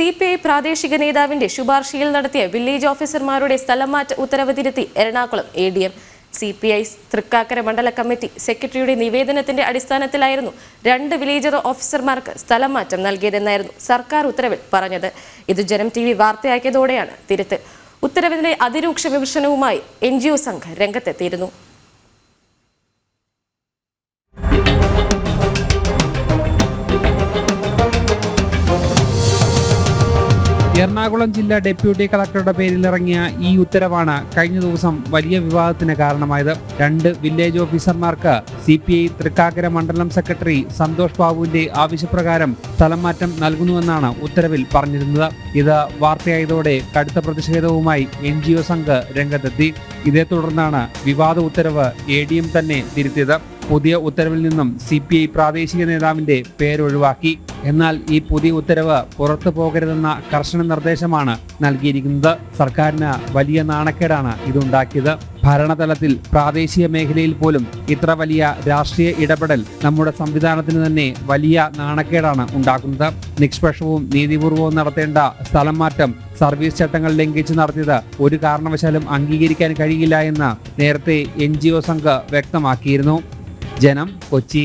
C P I പ്രാദേശിക നേതാവിന്റെ ശുപാർശയിൽ നടത്തിയ വില്ലേജ് ഓഫീസർമാരുടെ സ്ഥലംമാറ്റ ഉത്തരവ് തിരുത്തി Ernakulam A D M. C P I Thrikkakara Mandala committee സെക്രട്ടറിയുടെ നിവേദനത്തിന്റെ അടിസ്ഥാനത്തിലായിരുന്നു രണ്ട് വില്ലേജ് ഓഫീസർമാർക്ക് സ്ഥലം മാറ്റം നൽകിയതെന്നായിരുന്നു സർക്കാർ ഉത്തരവിൽ പറഞ്ഞത്. ഇത് ജനം ടി വി വാർത്തയാക്കിയതോടെയാണ് തിരുത്ത്. ഉത്തരവിനെ അതിരൂക്ഷ വിമർശനവുമായി എൻ ജി ഒ സംഘം രംഗത്തെത്തിയിരുന്നു. എറണാകുളം ജില്ലാ ഡെപ്യൂട്ടി കളക്ടറുടെ പേരിൽ ഇറങ്ങിയ ഈ ഉത്തരവാണ് കഴിഞ്ഞ ദിവസം വലിയ വിവാദത്തിന് കാരണമായത്. രണ്ട് വില്ലേജ് ഓഫീസർമാർക്ക് സി പി ഐ തൃക്കാക്കര മണ്ഡലം സെക്രട്ടറി സന്തോഷ് ബാബുവിന്റെ ആവശ്യപ്രകാരം സ്ഥലം മാറ്റം നൽകുന്നുവെന്നാണ് ഉത്തരവിൽ പറഞ്ഞിരുന്നത്. ഇത് വാർത്തയായതോടെ കടുത്ത പ്രതിഷേധവുമായി എൻ ജി ഒ സംഘ് രംഗത്തെത്തി. ഇതേ തുടർന്നാണ് വിവാദ ഉത്തരവ് എ ഡി എം തന്നെ തിരുത്തിയത്. പുതിയ ഉത്തരവിൽ നിന്നും സി പി ഐ പ്രാദേശിക നേതാവിന്റെ പേരൊഴിവാക്കി. എന്നാൽ ഈ പുതിയ ഉത്തരവ് പുറത്തു പോകരുതെന്ന കർശന നിർദ്ദേശമാണ് നൽകിയിരിക്കുന്നത്. സർക്കാരിന് വലിയ നാണക്കേടാണ് ഇതുണ്ടാക്കിയത്. ഭരണതലത്തിൽ പ്രാദേശിക മേഖലയിൽ പോലും ഇത്ര വലിയ രാഷ്ട്രീയ ഇടപെടൽ നമ്മുടെ സംവിധാനത്തിന് തന്നെ വലിയ നാണക്കേടാണ് ഉണ്ടാക്കുന്നത്. നിഷ്പക്ഷവും നീതിപൂർവവും നടത്തേണ്ട സ്ഥലം മാറ്റം സർവീസ് ചട്ടങ്ങൾ ലംഘിച്ച് നടത്തിയത് ഒരു കാരണവശാലും അംഗീകരിക്കാൻ കഴിയില്ല എന്ന് നേരത്തെ എൻ ജി ഒ സംഘ് വ്യക്തമാക്കിയിരുന്നു. ജനം കൊച്ചി